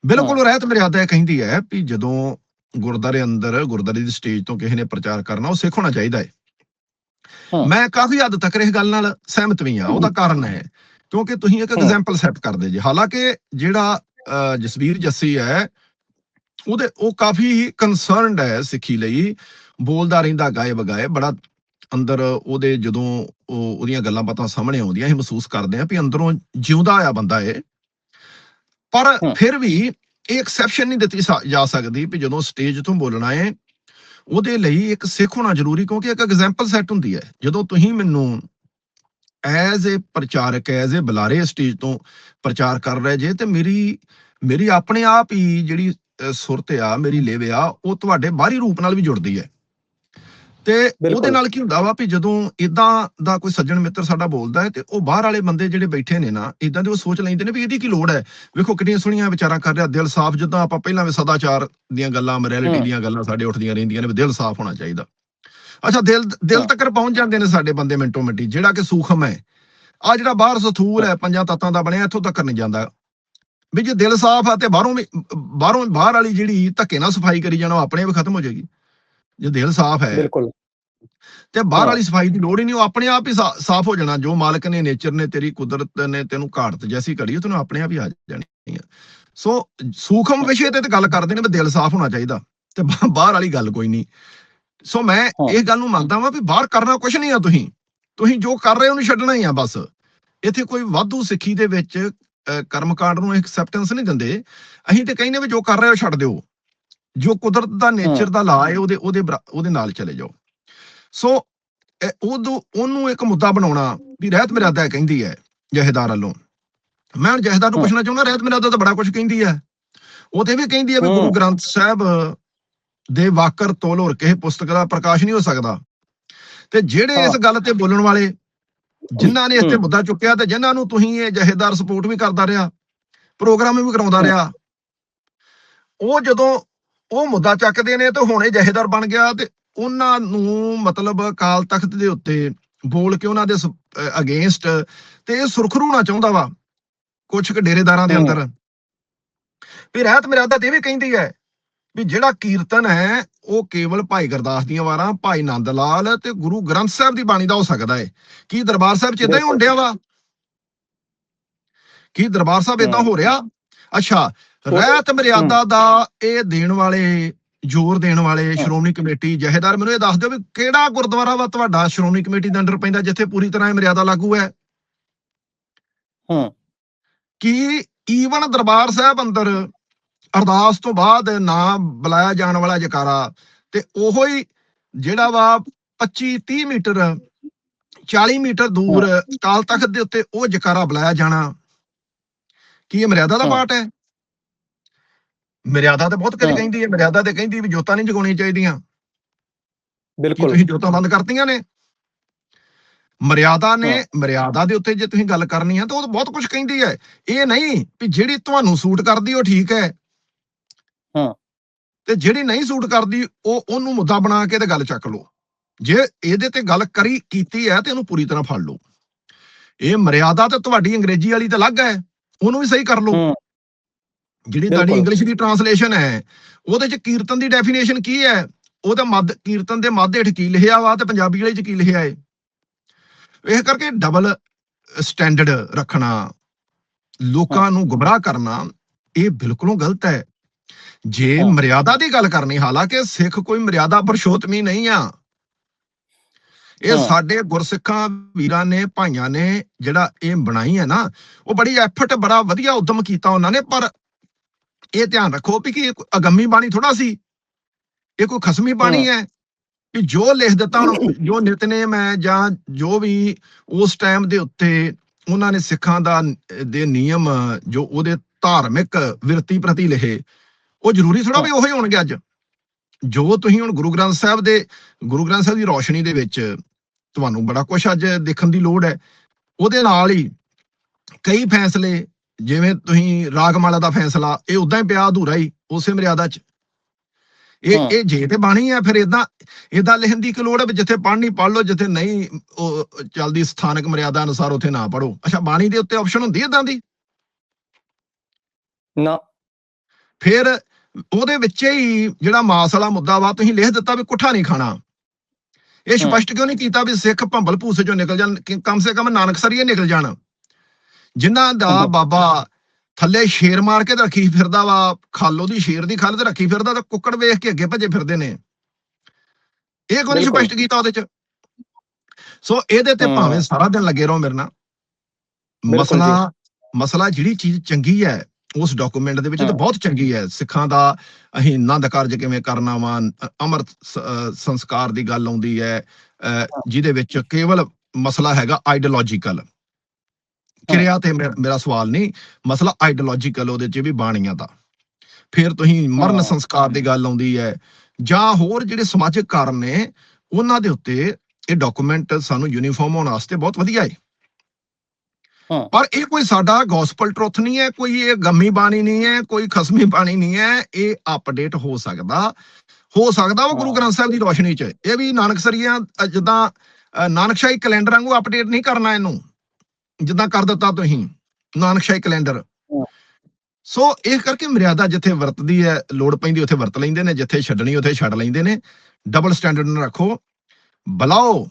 ਬਿਲਕੁਲ ਰਹਿਤ ਮਰਿਆਦਾ ਇਹ ਕਹਿੰਦੀ ਹੈ ਵੀ ਜਦੋਂ ਗੁਰਦਾਰੇ ਅੰਦਰ ਗੁਰਦਾਰੇ ਦੀ ਸਟੇਜ ਤੋਂ ਕਿਸੇ ਨੇ ਪ੍ਰਚਾਰ ਕਰਨਾ ਉਹ ਸਿੱਖ ਹੋਣਾ ਚਾਹੀਦਾ ਹੈ ਹਾਂ। ਮੈਂ ਕਾਫੀ ਹੱਦ ਤੱਕ ਇਸ ਗੱਲ ਨਾਲ ਸਹਿਮਤ ਵੀ ਹਾਂ ਉਹਦਾ ਕਾਰਨ ਹੈ। ਕਿਉਂਕਿ ਤੁਸੀਂ ਇੱਕ। ਐਗਜ਼ਾਮਪਲ ਸੈੱਟ ਕਰਦੇ ਜੇ। ਹਾਲਾਂਕਿ ਜਿਹੜਾ ਜਸਵੀਰ ਜੱਸੀ ਹੈ ਉਹਦੇ ਉਹ ਕਾਫੀ ਕਨਸਰਨਡ ਹੈ ਸਿੱਖੀ ਲਈ। ਬੋਲਦਾ ਰਹਿੰਦਾ ਗਾਏ ਬਗਾਏ ਬੜਾ ਅੰਦਰ ਉਹਦੇ ਜਦੋਂ ਉਹ ਉਹਦੀਆਂ ਗੱਲਾਂ ਬਾਤਾਂ ਸਾਹਮਣੇ ਆਉਂਦੀਆਂ ਅਸੀਂ ਮਹਿਸੂਸ ਕਰਦੇ ਹਾਂ ਵੀ ਅੰਦਰੋਂ ਜਿਉਂਦਾ ਆ ਬੰਦਾ ਇਹ। ਪਰ। ਫਿਰ ਵੀ ਇਹ ਐਕਸੈਪਸ਼ਨ ਨਹੀਂ ਦਿੱਤੀ ਜਾ ਸਕਦੀ ਵੀ ਜਦੋਂ ਸਟੇਜ ਤੋਂ ਬੋਲਣਾ ਹੈ ਉਹਦੇ ਲਈ ਇੱਕ ਸਿੱਖ ਹੋਣਾ ਜ਼ਰੂਰੀ ਕਿਉਂਕਿ ਇੱਕ ਐਗਜ਼ਾਮਪਲ ਸੈੱਟ ਹੁੰਦੀ ਹੈ। ਜਦੋਂ ਤੁਸੀਂ ਮੈਨੂੰ ਐਜ਼ ਅ ਪ੍ਰਚਾਰਕ ਐਜ਼ ਅ ਬੁਲਾਰੇ ਸਟੇਜ ਤੋਂ ਪ੍ਰਚਾਰ ਕਰ ਰਹੇ ਜੇ ਤੇ ਮੇਰੀ ਮੇਰੀ ਆਪਣੇ ਆਪ ਹੀ ਜਿਹੜੀ ਸੁਰਤ ਆ ਮੇਰੀ ਲੇਵੇ ਆ ਉਹ ਤੁਹਾਡੇ ਬਾਹਰੀ ਰੂਪ ਨਾਲ ਵੀ ਜੁੜਦੀ ਹੈ ਤੇ। ਉਹਦੇ ਨਾਲ ਕੀ ਹੁੰਦਾ ਵਾ ਵੀ ਜਦੋਂ ਇਦਾਂ ਦਾ ਕੋਈ ਸੱਜਣ ਮਿੱਤਰ ਸਾਡਾ ਬੋਲਦਾ ਹੈ ਤੇ ਉਹ ਬਾਹਰ ਵਾਲੇ ਬੰਦੇ ਜਿਹੜੇ ਬੈਠੇ ਨੇ ਨਾ ਇਦਾਂ ਦੇ ਉਹ ਸੋਚ ਲੈਂਦੇ ਨੇ ਵੀ ਇਹਦੀ ਕੀ ਲੋੜ ਹੈ ਵੇਖੋ ਕਿੰਨੀਆਂ ਸੋਹਣੀਆਂ ਵਿਚਾਰਾਂ ਕਰ ਰਿਹਾ ਦਿਲ ਸਾਫ਼ ਜਿੱਦਾਂ ਆਪਾਂ ਪਹਿਲਾਂ ਵੀ ਸਦਾਚਾਰ ਦੀਆਂ ਗੱਲਾਂ ਮੋਰੈਲਿਟੀ। ਦੀਆਂ ਗੱਲਾਂ ਸਾਡੇ ਉੱਠਦੀਆਂ ਰਹਿੰਦੀਆਂ ਨੇ ਵੀ ਦਿਲ ਸਾਫ਼ ਹੋਣਾ ਚਾਹੀਦਾ ਅੱਛਾ ਦਿਲ ਦਿਲ। ਤੱਕ ਪਹੁੰਚ ਜਾਂਦੇ ਨੇ ਸਾਡੇ ਬੰਦੇ ਮਿੰਟੋ ਮਿੰਟੀ ਜਿਹੜਾ ਕਿ ਸੂਖਮ ਹੈ। ਆ ਜਿਹੜਾ ਬਾਹਰ ਸਥੂਲ ਹੈ ਪੰਜਾਂ ਤੱਤਾਂ ਦਾ ਬਣਿਆ ਇੱਥੋਂ ਤੱਕ ਨਹੀਂ ਜਾਂਦਾ। ਵੀ ਜੇ ਦਿਲ ਸਾਫ਼ ਆ ਤੇ ਬਾਹਰੋਂ ਵੀ ਬਾਹਰੋਂ ਬਾਹਰ ਵਾਲੀ ਜਿਹੜੀ ਧੱਕੇ ਨਾਲ ਸਫ਼ਾਈ ਕਰੀ ਜਾਣਾ ਉਹ ਆਪਣੇ ਆਪ ਖਤਮ ਹੋ ਜਾਏਗੀ। ਜੇ ਦਿਲ ਸਾਫ਼ ਹੈ। ਬਿਲਕੁਲ। ਤੇ ਬਾਹਰ। ਵਾਲੀ ਸਫ਼ਾਈ ਦੀ ਲੋੜ ਹੀ ਨਹੀਂ ਉਹ ਆਪਣੇ ਆਪ ਹੀ ਸਾਫ਼ ਹੋ ਜਾਣਾ। ਜੋ ਮਾਲਕ ਨੇ ਨੇਚਰ ਨੇ ਤੇਰੀ ਕੁਦਰਤ ਨੇ ਤੈਨੂੰ ਘਾੜਤ ਜੈਸੀ ਘੜੀ ਉਹ ਤੈਨੂੰ ਆਪਣੇ ਆਪ ਹੀ ਆ ਜਾਣੀ ਹੈ ਸੋ ਸੂਖਮ ਵਿਸ਼ੇ ਤੇ ਤੇ ਗੱਲ ਕਰਦੇ ਨੇ ਵੀ ਦਿਲ ਸਾਫ਼ ਹੋਣਾ ਚਾਹੀਦਾ। ਤੇ ਬਾਹਰ ਵਾਲੀ ਗੱਲ ਕੋਈ ਨਹੀਂ। ਸੋ ਮੈਂ। ਇਹ ਗੱਲ ਨੂੰ ਮੰਨਦਾ ਵਾਂ ਵੀ ਬਾਹਰ ਕਰਨਾ ਕੁਝ ਨਹੀਂ ਆ ਤੁਸੀਂ। ਤੁਸੀਂ ਜੋ ਕਰ ਰਹੇ ਹੋ ਉਹਨੂੰ ਛੱਡਣਾ ਹੀ ਆ ਬਸ। ਇੱਥੇ ਕੋਈ ਵਾਧੂ ਸਿੱਖੀ ਦੇ ਵਿੱਚ ਕਰਮਕਾਂਡ ਨੂੰ ਐਕਸੈਪਟੈਂਸ ਨਹੀਂ ਦਿੰਦੇ। ਅਸੀਂ ਤੇ ਕਹਿੰਦੇ ਵੀ ਜੋ ਕਰ ਰਹੇ ਹੋ ਛੱਡ ਦਿਓ। ਜੋ ਕੁਦਰਤ ਦਾ ਨੇਚਰ ਦਾ ਲਾ ਹੈ ਉਹਦੇ ਉਹਦੇ ਉਹਦੇ ਨਾਲ ਚਲੇ ਜਾਓ। ਸੋ ਉਦੋਂ ਉਹਨੂੰ ਇੱਕ ਮੁੱਦਾ ਬਣਾਉਣਾ ਵੀ ਰਹਿਤ ਮਰਿਆਦਾ ਕਹਿੰਦੀ ਹੈ ਜਹੇਦਾਰ ਵੱਲੋਂ। ਮੈਂ ਹੁਣ ਜਹੇਦਾਰ ਨੂੰ। ਪੁੱਛਣਾ ਚਾਹੁੰਦਾ ਰਹਿਤ ਮਰਿਆਦਾ ਤਾਂ ਬੜਾ ਕੁਝ ਕਹਿੰਦੀ ਹੈ। ਉਹ ਤੇ ਵੀ ਕਹਿੰਦੀ ਹੈ ਵੀ। ਗੁਰੂ ਗ੍ਰੰਥ ਸਾਹਿਬ ਦੇ ਵਾਕਰ ਤੋਲ ਹੋਰ ਕਿਸੇ ਪੁਸਤਕ ਦਾ ਪ੍ਰਕਾਸ਼ ਨਹੀਂ ਹੋ ਸਕਦਾ ਤੇ ਜਿਹੜੇ ਇਸ। ਗੱਲ ਤੇ ਬੋਲਣ ਵਾਲੇ ਜਿਨ੍ਹਾਂ ਨੇ ਇੱਥੇ। ਮੁੱਦਾ ਚੁੱਕਿਆ ਤੇ ਜਿਨ੍ਹਾਂ ਨੂੰ ਤੁਸੀਂ ਇਹ ਜਹੇਦਾਰ ਸਪੋਰਟ ਵੀ ਕਰਦਾ ਰਿਹਾ ਪ੍ਰੋਗਰਾਮ ਵੀ ਕਰਾਉਂਦਾ। ਰਿਹਾ ਉਹ ਜਦੋਂ ਉਹ ਮੁੱਦਾ ਚੱਕਦੇ ਨੇ ਤੇ ਹੁਣ ਇਹ ਜਹੇਦਾਰ ਬਣ ਗਿਆ ਤੇ ਉਹਨਾਂ ਨੂੰ ਮਤਲਬ ਅਕਾਲ ਤਖਤ ਦੇ ਉੱਤੇ ਬੋਲ ਕੇ ਉਹਨਾਂ ਦੇ ਅਗੇਂਸਟ ਤੇ ਇਹ ਸੁਰਖਰੂ ਹੋਣਾ ਚਾਹੁੰਦਾ ਵਾ ਕੁਝ ਕੁ ਡੇਰੇਦਾਰਾਂ ਦੇ। ਅੰਦਰ ਵੀ ਰਹਿਤ ਮਰਿਆਦਾ ਤੇ ਵੀ ਕਹਿੰਦੀ ਹੈ ਵੀ ਜਿਹੜਾ ਕੀਰਤਨ ਹੈ ਉਹ ਕੇਵਲ ਭਾਈ ਗੁਰਦਾਸ ਦੀਆਂ ਵਾਰਾਂ ਭਾਈ ਨੰਦ ਲਾਲ ਤੇ ਗੁਰੂ ਗ੍ਰੰਥ ਸਾਹਿਬ ਦੀ ਬਾਣੀ ਦਾ ਹੋ ਸਕਦਾ ਹੈ ਕੀ ਦਰਬਾਰ ਸਾਹਿਬ ਚ ਇਦਾਂ ਹੀ ਹੋਣ ਡਿਆ ਵਾ? ਕੀ ਦਰਬਾਰ ਸਾਹਿਬ ਇਦਾਂ। ਹੋ। ਰਿਹਾ? ਅੱਛਾ ਰਹਿਤ ਮਰਿਆਦਾ ਦਾ ਇਹ ਦੇਣ ਵਾਲੇ ਜ਼ੋਰ ਦੇਣ ਵਾਲੇ ਸ਼੍ਰੋਮਣੀ ਕਮੇਟੀ ਜਹੇਦਾਰ ਮੈਨੂੰ ਇਹ ਦੱਸ ਦਿਓ ਵੀ ਕਿਹੜਾ ਗੁਰਦੁਆਰਾ ਵਾ ਤੁਹਾਡਾ ਸ਼੍ਰੋਮਣੀ ਕਮੇਟੀ ਦੇ ਅੰਡਰ ਪੈਂਦਾ ਜਿੱਥੇ ਪੂਰੀ ਤਰ੍ਹਾਂ ਇਹ ਮਰਿਆਦਾ ਲਾਗੂ ਹੈ? ਹਾਂ। ਕਿ ਈਵਨ ਦਰਬਾਰ ਸਾਹਿਬ ਅੰਦਰ ਅਰਦਾਸ ਤੋਂ ਬਾਅਦ ਨਾ ਬੁਲਾਇਆ ਜਾਣ ਵਾਲਾ ਜਕਾਰਾ ਤੇ ਉਹੋ ਹੀ ਜਿਹੜਾ ਵਾ 25 30 ਮੀਟਰ 40 ਮੀਟਰ ਦੂਰ ਕਾਲ ਤਖਤ ਦੇ ਉੱਤੇ ਉਹ ਜਕਾਰਾ ਬੁਲਾਇਆ ਜਾਣਾ। ਕੀ ਇਹ ਮਰਿਆਦਾ ਦਾ। ਪਾਰਟ ਹੈ? ਮਰਿਆਦਾ ਤੇ ਬਹੁਤ ਕੁਝ। ਕਹਿੰਦੀ ਹੈ ਮਰਿਆਦਾ ਤੇ ਕਹਿੰਦੀ ਵੀ ਜੋਤਾਂ ਨਹੀਂ ਜਗਾਉਣੀਆਂ ਚਾਹੀਦੀਆਂ। ਬਿਲਕੁਲ। ਤੁਸੀਂ ਜੋਤਾਂ ਬੰਦ ਕਰਤੀਆਂ ਨੇ? ਮਰਿਆਦਾ ਨੇ ਮਰਿਆਦਾ ਦੇ ਉੱਤੇ ਜੇ ਤੁਸੀਂ ਗੱਲ ਕਰਨੀ ਹੈ ਤਾਂ ਉਹ ਬਹੁਤ ਕੁਝ ਕਹਿੰਦੀ ਹੈ। ਇਹ ਨਹੀਂ ਵੀ ਜਿਹੜੀ ਤੁਹਾਨੂੰ ਸੂਟ ਕਰਦੀ ਉਹ ਠੀਕ ਹਾਂ। ਤੇ ਜਿਹੜੀ ਨਹੀਂ ਸੂਟ ਕਰਦੀ ਉਹ ਉਹਨੂੰ ਮੁੱਦਾ ਬਣਾ ਕੇ ਤੇ ਗੱਲ ਚੱਕ ਲਓ। ਜੇ ਇਹਦੇ ਤੇ ਗੱਲ ਕਰੀ ਕੀਤੀ ਹੈ ਤੇ ਇਹਨੂੰ ਪੂਰੀ ਤਰ੍ਹਾਂ ਫੜ ਲਓ। ਇਹ ਮਰਿਆਦਾ ਤੇ ਤੁਹਾਡੀ ਅੰਗਰੇਜ਼ੀ ਵਾਲੀ ਤਾਂ ਅਲੱਗ ਹੈ ਉਹਨੂੰ ਵੀ ਸਹੀ ਕਰ ਲਓ। ਜਿਹੜੀ ਤੁਹਾਡੀ। ਇੰਗਲਿਸ਼ ਦੀ ਟਰਾਂਸਲੇਸ਼ਨ ਹੈ ਉਹਦੇ ਚ ਕੀਰਤਨ ਦੀ ਡੈਫੀਨੇਸ਼ਨ ਕੀ ਹੈ? ਉਹਦਾ ਮੱਧ ਕੀਰਤਨ ਦੇ ਮੱਧ ਹੇਠ ਕੀ ਲਿਖਿਆ ਵਾ ਤੇ ਪੰਜਾਬੀ ਵਾਲੇ ਚ ਕੀ ਲਿਖਿਆ ਹੈ ਇਹ ਕਰਕੇ ਡਬਲ ਸਟੈਂਡਰਡ ਰੱਖਣਾ ਲੋਕਾਂ ਨੂੰ ਗੁੰਮਰਾਹ ਕਰਨਾ ਇਹ ਬਿਲਕੁਲੋਂ ਗਲਤ ਹੈ। ਜੇ। ਮਰਿਆਦਾ ਦੀ ਗੱਲ ਕਰਨੀ ਹਾਲਾਂਕਿ ਸਿੱਖ ਕੋਈ ਮਰਿਆਦਾ ਪਰਸ਼ੋਤਮੀ ਨਹੀਂ ਆ ਇਹ। ਸਾਡੇ ਗੁਰਸਿੱਖਾਂ ਵੀਰਾਂ ਨੇ ਭਾਈਆਂ ਨੇ ਜਿਹੜਾ ਇਹ ਬਣਾਈ ਹੈ ਨਾ ਉਹ ਬੜੀ ਐਫਰਟ ਬੜਾ ਵਧੀਆ ਉਦਮ ਕੀਤਾ ਉਹਨਾਂ ਨੇ ਪਰ ਇਹ ਧਿਆਨ ਰੱਖੋ ਵੀ ਕਿ ਅਗੰਮੀ ਬਾਣੀ ਥੋੜਾ ਸੀ ਇਹ ਕੋਈ ਖਸਮੀ ਬਾਣੀ ਹੈ ਵੀ ਜੋ ਲਿਖ ਦਿੱਤਾ ਹੁਣ ਜੋ ਨਿਤਨੇਮ ਹੈ ਜਾਂ ਜੋ ਵੀ ਉਸ ਟਾਈਮ ਦੇ ਉੱਤੇ ਉਹਨਾਂ ਨੇ ਸਿੱਖਾਂ ਦਾ ਦੇ ਨਿਯਮ ਜੋ ਉਹਦੇ ਧਾਰਮਿਕ ਵਿਰਤੀ ਪ੍ਰਤੀ ਲਿਖੇ ਉਹ ਜ਼ਰੂਰੀ ਥੋੜਾ ਵੀ ਉਹੀ ਹੋਣਗੇ ਅੱਜ। ਜੋ ਤੁਸੀਂ ਹੁਣ ਗੁਰੂ ਗ੍ਰੰਥ ਸਾਹਿਬ ਦੇ ਗੁਰੂ ਗ੍ਰੰਥ ਸਾਹਿਬ ਦੀ ਰੋਸ਼ਨੀ ਦੇ ਵਿੱਚ ਤੁਹਾਨੂੰ ਬੜਾ ਕੁਝ ਅੱਜ ਦੇਖਣ ਦੀ ਲੋੜ ਹੈ ਉਹਦੇ ਨਾਲ ਹੀ ਕਈ ਫੈਸਲੇ ਜਿਵੇਂ ਤੁਸੀਂ ਰਾਗਮਾਲਾ ਦਾ ਫੈਸਲਾ ਇਹ ਉਦਾਂ ਹੀ ਪਿਆ ਅਧੂਰਾ ਹੀ ਉਸੇ ਮਰਿਆਦਾ 'ਚ। ਇਹ। ਇਹ ਜੇ ਤੇ ਬਾਣੀ ਹੈ ਫਿਰ ਇਦਾਂ ਇਦਾਂ ਲਿਖਣ ਦੀ ਕਿ ਲੋੜ ਹੈ ਜਿੱਥੇ ਪੜ੍ਹਨੀ ਪੜ੍ਹ ਲਓ ਜਿੱਥੇ ਨਹੀਂ ਉਹ ਚੱਲਦੀ ਸਥਾਨਕ ਮਰਿਆਦਾ ਅਨੁਸਾਰ ਉੱਥੇ ਨਾ ਪੜੋ ਅੱਛਾ ਬਾਣੀ ਦੇ ਉੱਤੇ ਆਪਸ਼ਨ ਹੁੰਦੀ ਇਦਾਂ ਦੀ? ਨਾ। ਫਿਰ ਉਹਦੇ ਵਿੱਚ ਹੀ ਜਿਹੜਾ ਮਾਸ ਵਾਲਾ ਮੁੱਦਾ ਵਾ ਤੁਸੀਂ ਲਿਖ ਦਿੱਤਾ ਵੀ ਕੁੱਠਾ ਨਹੀਂ ਖਾਣਾ ਇਹ ਸਪਸ਼ਟ ਕਿਉਂ ਨਹੀਂ ਕੀਤਾ ਵੀ ਸਿੱਖ ਭੰਬਲ ਭੂਸੇ ਚੋਂ ਨਿਕਲ ਜਾਣ ਕਮ ਸੇ ਕਮ ਨਾਨਕਸਰੀਏ ਨਿਕਲ ਜਾਣ ਜਿਨ੍ਹਾਂ ਦਾ। ਬਾਬਾ ਥੱਲੇ ਸ਼ੇਰ ਮਾਰ ਕੇ ਰੱਖੀ ਫਿਰਦਾ ਵਾ ਖਾਲੋ ਦੀ ਸ਼ੇਰ ਦੀ ਖੱਲ ਤੇ ਰੱਖੀ ਫਿਰਦਾ ਤਾਂ ਕੁੱਕੜ ਵੇਖ ਕੇ ਅੱਗੇ ਭੱਜੇ ਫਿਰਦੇ ਨੇ ਇਹ ਕੋਈ। ਸਪਸ਼ਟ ਕੀਤਾ ਉਹਦੇ ਚ ਸੋ ਇਹਦੇ ਤੇ। ਭਾਵੇਂ ਸਾਰਾ ਦਿਨ ਲੱਗੇ ਰਹੋ ਮੇਰੇ ਨਾਲ। ਮਸਲਾ ਮਸਲਾ ਜਿਹੜੀ ਚੀਜ਼ ਚੰਗੀ ਹੈ ਉਸ ਡਾਕੂਮੈਂਟ ਦੇ ਵਿੱਚ ਤਾਂ। ਬਹੁਤ ਚੰਗੀ ਹੈ ਸਿੱਖਾਂ ਦਾ ਅਸੀਂ ਆਨੰਦ ਕਾਰਜ ਕਿਵੇਂ ਕਰਨਾ ਵਾ ਅੰਮ੍ਰਿਤ ਸੰਸਕਾਰ ਦੀ ਗੱਲ ਆਉਂਦੀ ਹੈ ਜਿਹਦੇ ਵਿੱਚ ਕੇਵਲ ਮਸਲਾ ਹੈਗਾ ਆਈਡੀਓਲੋਜੀਕਲ ਕਿਰਿਆ ਤੇ ਮੇਰਾ ਸਵਾਲ ਨਹੀਂ ਮਸਲਾ ਆਈਡੀਓਲੋਜੀਕਲ ਉਹਦੇ ਚ ਵੀ ਬਾਣੀਆਂ ਦਾ ਫਿਰ ਤੁਸੀਂ ਮਰਨ। ਸੰਸਕਾਰ ਦੀ ਗੱਲ ਆਉਂਦੀ ਹੈ ਜਾਂ ਹੋਰ ਜਿਹੜੇ ਸਮਾਜਿਕ ਕਾਰਨ ਨੇ ਉਹਨਾਂ ਦੇ ਉੱਤੇ ਇਹ ਡਾਕੂਮੈਂਟ ਸਾਨੂੰ ਯੂਨੀਫਾਰਮ ਹੋਣ ਵਾਸਤੇ ਬਹੁਤ ਵਧੀਆ ਹਾਂ। ਪਰ ਇਹ ਕੋਈ ਸਾਡਾ ਗੋਸਪਲ ਟਰੁੱਥ ਨਹੀਂ ਹੈ ਕੋਈ ਇਹ ਗੰਮੀ ਬਾਣੀ ਨਹੀਂ ਹੈ ਕੋਈ ਖਸਮੀ ਬਾਣੀ ਨਹੀਂ ਹੈ ਇਹ ਅਪਡੇਟ ਹੋ ਸਕਦਾ। ਹੋ ਸਕਦਾ ਉਹ ਗੁਰੂ। ਗ੍ਰੰਥ ਸਾਹਿਬ ਦੀ ਰੋਸ਼ਨੀ 'ਚ। ਇਹ ਵੀ ਨਾਨਕਸਰੀਆਂ ਜਿੱਦਾਂ ਨਾਨਕਸ਼ਾਹੀ ਕੈਲੰਡਰ ਵਾਂਗੂ ਅਪਡੇਟ ਨਹੀਂ ਕਰਨਾ ਇਹਨੂੰ। ਜਿੱਦਾਂ ਕਰ ਦਿੱਤਾ ਤੁਸੀਂ ਨਾਨਕਸ਼ਾਹੀ ਕੈਲੰਡਰ। ਸੋ ਇਹ ਕਰਕੇ ਮਰਿਆਦਾ ਜਿੱਥੇ ਵਰਤਦੀ ਹੈ ਲੋੜ ਪੈਂਦੀ ਉੱਥੇ ਵਰਤ ਲੈਂਦੇ ਨੇ ਜਿੱਥੇ ਛੱਡਣੀ ਉੱਥੇ ਛੱਡ ਲੈਂਦੇ ਨੇ। ਡਬਲ ਸਟੈਂਡਰਡ ਨਾ ਰੱਖੋ। ਬੁਲਾਓ।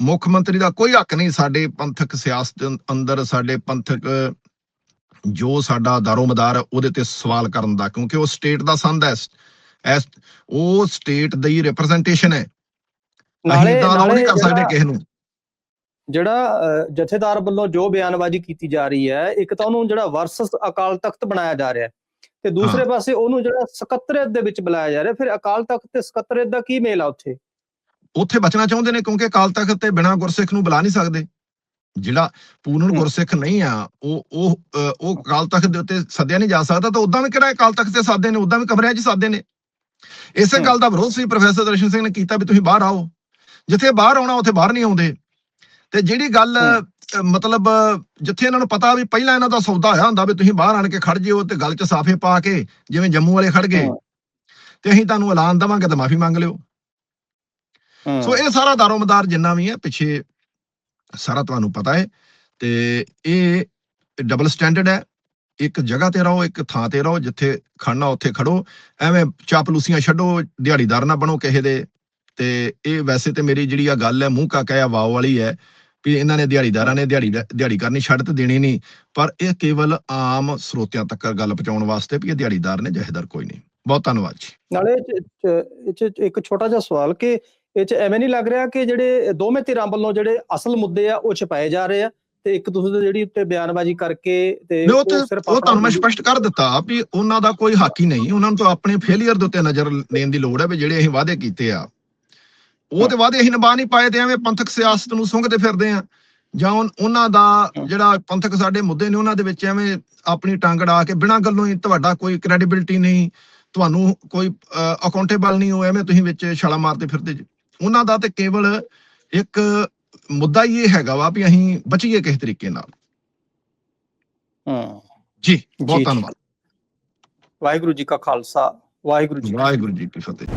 ਮੁੱਖ ਮੰਤਰੀ ਦਾ ਕੋਈ ਹੱਕ ਨਹੀਂ ਸਾਡੇ ਪੰਥਕ ਸਿਆਸਤ ਅੰਦਰ ਸਾਡੇ ਪੰਥਕ ਜੋ ਸਾਡਾ ਦਾਰੋਮਦਾਰ ਉਹਦੇ ਤੇ ਸਵਾਲ ਕਰਨ ਦਾ ਕਿਉਂਕਿ ਉਹ ਸਟੇਟ ਦਾ ਸੰਦ ਹੈ ਐਸ ਉਹ ਸਟੇਟ ਦੀ ਰਿਪਰੈਜ਼ੈਂਟੇਸ਼ਨ ਹੈ। ਨਾਲੇ ਨਾਲੇ ਨਹੀਂ ਕਰ ਸਕਦੇ ਕਿਸੇ ਨੂੰ। ਜਿਹੜਾ ਜਥੇਦਾਰ ਵੱਲੋਂ ਜੋ ਬਿਆਨਬਾਜ਼ੀ ਕੀਤੀ ਜਾ ਰਹੀ ਹੈ ਇੱਕ ਤਾਂ ਉਹਨੂੰ ਜਿਹੜਾ ਵਰਸਸ ਅਕਾਲ ਤਖਤ ਬਣਾਇਆ ਜਾ ਰਿਹਾ ਤੇ ਦੂਸਰੇ ਪਾਸੇ ਉਹਨੂੰ ਜਿਹੜਾ ਸਕੱਤਰੇਤ ਦੇ ਵਿੱਚ ਬੁਲਾਇਆ ਜਾ ਰਿਹਾ ਫਿਰ ਅਕਾਲ ਤਖਤ ਤੇ ਸਕੱਤਰੇਤ ਦਾ ਕੀ ਮੇਲ ਆ ਉੱਥੇ? ਉੱਥੇ ਬਚਣਾ ਚਾਹੁੰਦੇ ਨੇ ਕਿਉਂਕਿ ਅਕਾਲ ਤਖਤ ਤੇ ਬਿਨਾਂ ਗੁਰਸਿੱਖ ਨੂੰ ਬੁਲਾ ਨਹੀਂ ਸਕਦੇ। ਜਿਹੜਾ ਪੂਰਨ। ਗੁਰਸਿੱਖ ਨਹੀਂ ਆ ਉਹ ਉਹ ਉਹ ਅਕਾਲ ਤਖਤ ਦੇ ਉੱਤੇ ਸੱਦਿਆ ਨਹੀਂ ਜਾ ਸਕਦਾ ਤਾਂ ਉਦਾਂ ਵੀ ਕਿਹੜਾ ਅਕਾਲ ਤਖਤ ਤੇ ਸਾਦੇ ਨੇ ਉਦਾਂ ਵੀ ਕਮਰਿਆਂ 'ਚ ਸਾਦੇ ਨੇ ਇਸੇ। ਗੱਲ ਦਾ ਵਿਰੋਧ ਸੀ ਪ੍ਰੋਫੈਸਰ ਦਰਸ਼ਨ ਸਿੰਘ ਨੇ ਕੀਤਾ ਵੀ ਤੁਸੀਂ ਬਾਹਰ ਆਓ। ਜਿੱਥੇ ਬਾਹਰ ਆਉਣਾ ਉੱਥੇ ਬਾਹਰ ਨਹੀਂ ਆਉਂਦੇ। ਤੇ ਜਿਹੜੀ ਗੱਲ ਮਤਲਬ ਜਿੱਥੇ ਇਹਨਾਂ ਨੂੰ ਪਤਾ ਵੀ ਪਹਿਲਾਂ ਇਹਨਾਂ ਦਾ ਸੌਦਾ ਹੋਇਆ ਹੁੰਦਾ ਵੀ ਤੁਸੀਂ ਬਾਹਰ ਆਣ ਕੇ ਖੜ ਜਿਓ ਤੇ ਗੱਲ 'ਚ ਸਾਫੇ ਪਾ ਕੇ ਜਿਵੇਂ ਜੰਮੂ ਵਾਲੇ ਖੜ ਗਏ। ਤੇ ਅਸੀਂ ਤੁਹਾਨੂੰ ਐਲਾਨ ਦੇਵਾਂਗੇ ਤਾਂ ਮਾਫੀ ਮੰਗ ਲਿਓ। ਸੋ ਇਹ ਸਾਰਾ ਦਾਰੋਮਦਾਰ ਜਿੰਨਾ ਵੀ ਹੈ ਪਿੱਛੇ ਸਾਰਾ ਤੁਹਾਨੂੰ ਪਤਾ ਹੈ। ਤੇ ਇਹ ਡਬਲ ਸਟੈਂਡਰਡ ਹੈ। ਇੱਕ ਜਗ੍ਹਾ ਤੇ ਰਹੋ ਇੱਕ ਥਾਂ ਤੇ ਰਹੋ ਜਿੱਥੇ ਖੜਨਾ ਉੱਥੇ ਖੜੋ। ਐਵੇਂ ਚਾਪਲੂਸੀਆਂ ਛੱਡੋ ਦਿਹਾੜੀਦਾਰ ਨਾ ਬਣੋ ਕਿਸੇ ਦੇ। ਤੇ ਇਹ ਵੈਸੇ ਤੇ ਮੇਰੀ ਜਿਹੜੀ ਆ ਗੱਲ ਹੈ ਮੂੰਹ ਕਾ ਕਹਿਆ ਵਾਓ ਵਾਲੀ ਹੈ ਵੀ ਇਹਨਾਂ ਨੇ ਦਿਹਾੜੀਦਾਰਾਂ ਨੇ ਦਿਹਾੜੀ ਦਿਹਾੜੀ ਕਰਨੀ ਛੱਡ ਤੇ ਦੇਣੀ ਨਹੀਂ। ਪਰ ਇਹ ਕੇਵਲ ਆਮ ਸਰੋਤਿਆਂ ਤੱਕ ਗੱਲ ਪਹੁੰਚਾਉਣ ਵਾਸਤੇ ਵੀ ਇਹ ਦਿਹਾੜੀਦਾਰ ਨੇ ਜਹੇਦਾਰ ਕੋਈ ਨਹੀਂ। ਬਹੁਤ ਧੰਨਵਾਦ ਜੀ। ਨਾਲੇ ਇੱਕ ਛੋਟਾ ਜਿਹਾ ਸਵਾਲ ਕਿ ਇਹ ਚ ਐਵੇਂ ਨਹੀਂ ਲੱਗ ਰਿਹਾ ਕਿ ਜਿਹੜੇ ਦੋਵੇਂ ਧਿਰਾਂ ਵੱਲੋਂ ਜਿਹੜੇ ਅਸਲ ਮੁੱਦੇ ਆ ਉਹ ਛਪਾਏ ਜਾ ਰਹੇ ਆ ਤੇ ਇੱਕ ਦੂਸਰੇ ਦੇ ਜਿਹੜੀ ਉੱਤੇ ਬਿਆਨਬਾਜ਼ੀ ਕਰਕੇ ਤੇ ਉਹ ਤੇ ਸਿਰਫ ਉਹ ਤੁਹਾਨੂੰ ਮੈਂ ਸਪਸ਼ਟ ਕਰ ਦਿੱਤਾ ਵੀ ਉਹਨਾਂ ਦਾ ਕੋਈ ਹੱਕ ਹੀ ਨਹੀਂ। ਉਹਨਾਂ ਨੂੰ ਤਾਂ ਆਪਣੇ ਫੇਲਿਅਰ ਦੇ ਉੱਤੇ ਨਜ਼ਰ ਦੇਣ ਦੀ ਲੋੜ ਹੈ ਵੀ ਜਿਹੜੇ ਅਸੀਂ ਵਾਅਦੇ ਕੀਤੇ ਆ। ਉਹ ਤੇ ਵਾਅਦੇ ਅਸੀਂ ਨਿਭਾ ਨਹੀਂ ਪਾਏ ਤੇ ਐਵੇਂ ਪੰਥਕ ਸਿਆਸਤ ਨੂੰ ਸੁੰਘਦੇ ਫਿਰਦੇ ਆ। ਜਾਂ ਉਹਨਾਂ ਦਾ ਜਿਹੜਾ ਪੰਥਕ ਸਾਡੇ ਮੁੱਦੇ ਨੇ ਉਹਨਾਂ ਦੇ ਵਿੱਚ ਐਵੇਂ ਆਪਣੀ ਟੰਗ ਅੜਾ ਕੇ ਬਿਨਾਂ ਗੱਲੋਂ ਹੀ ਤੁਹਾਡਾ ਕੋਈ ਕ੍ਰੈਡੀਬਿਲਟੀ ਨਹੀਂ ਤੁਹਾਨੂੰ ਕੋਈ ਅਕਾਊਂਟੇਬਲ ਨਹੀਂ ਹੋ ਐਵੇਂ ਤੁਸੀਂ ਵਿੱਚ ਛਾਲਾ ਮਾਰਦੇ ਫਿਰਦੇ ਜੀ। ਉਹਨਾਂ ਦਾ ਤੇ ਕੇਵਲ ਇੱਕ ਮੁੱਦਾ ਹੀ ਇਹ ਹੈਗਾ ਵਾ ਵੀ ਅਸੀਂ ਬਚੀਏ ਕਿਸ ਤਰੀਕੇ ਨਾਲ। ਹਾਂ। ਜੀ ਬਹੁਤ ਧੰਨਵਾਦ। ਵਾਹਿਗੁਰੂ ਜੀ ਕਾ ਖਾਲਸਾ ਵਾਹਿਗੁਰੂ ਜੀ ਵਾਹਿਗੁਰੂ ਜੀ ਕੀ ਫਤਿਹ।